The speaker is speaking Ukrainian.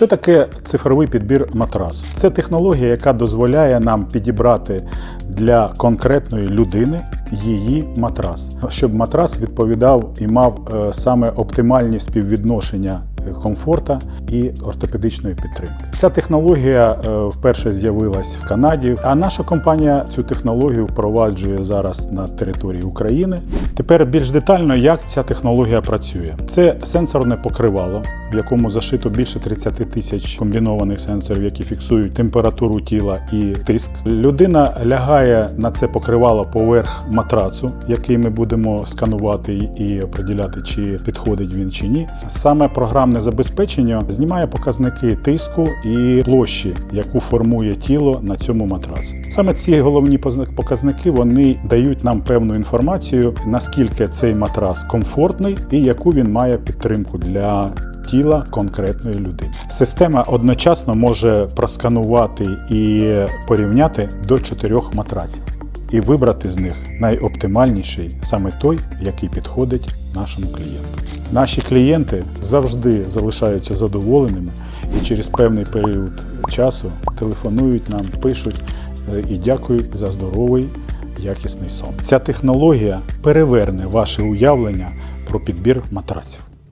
Що таке цифровий підбір матрасу? Це технологія, яка дозволяє нам підібрати для конкретної людини її матрас, щоб матрас відповідав і мав е, саме оптимальні співвідношення е, комфорта і ортопедичної підтримки. Ця технологія е, вперше з'явилась в Канаді, а наша компанія цю технологію впроваджує зараз на території України. Тепер більш детально, як ця технологія працює. Це сенсорне покривало, в якому зашито більше 30 тисяч комбінованих сенсорів, які фіксують температуру тіла і тиск. Людина лягає на це покривало поверх матрацу, який ми будемо сканувати і определяти, чи підходить він чи ні. Саме програмне забезпечення знімає показники тиску і площі, яку формує тіло на цьому матрасі. Саме ці головні показники вони дають нам певну інформацію, наскільки цей матрас комфортний і яку він має підтримку для тіла конкретної людини. Система одночасно може просканувати і порівняти до чотирьох матраців і вибрати з них найоптимальніший, саме той, який підходить нашому клієнту. Наші клієнти завжди залишаються задоволеними і через певний період часу телефонують нам, пишуть е, і дякують за здоровий якісний сон. Ця технологія переверне ваше уявлення про підбір матраців.